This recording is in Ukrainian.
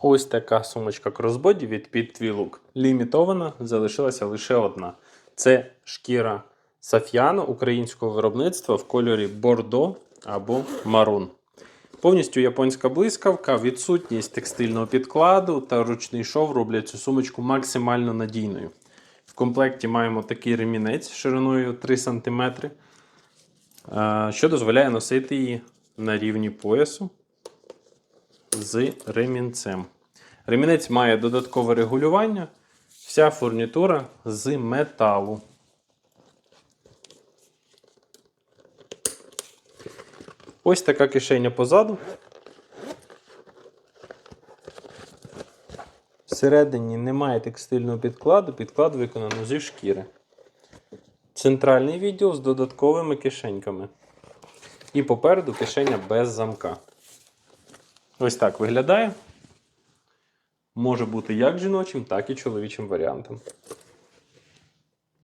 Ось така сумочка кросбоді від твій лук. Лімітована, залишилася лише одна. Це шкіра Саф'яно українського виробництва в кольорі бордо або марун. Повністю японська блискавка, відсутність текстильного підкладу та ручний шов роблять цю сумочку максимально надійною. В комплекті маємо такий ремінець шириною 3 см, е, що дозволяє носити її на рівні поясу з ремінцем. Ремінець має додаткове регулювання, вся фурнітура з металу. Ось така кишеня позаду. Всередині немає текстильного підкладу, підклад виконано зі шкіри. Центральний відділ з додатковими кишеньками. І попереду кишеня без замка. Ось так виглядає. Може бути як жіночим, так і чоловічим варіантом.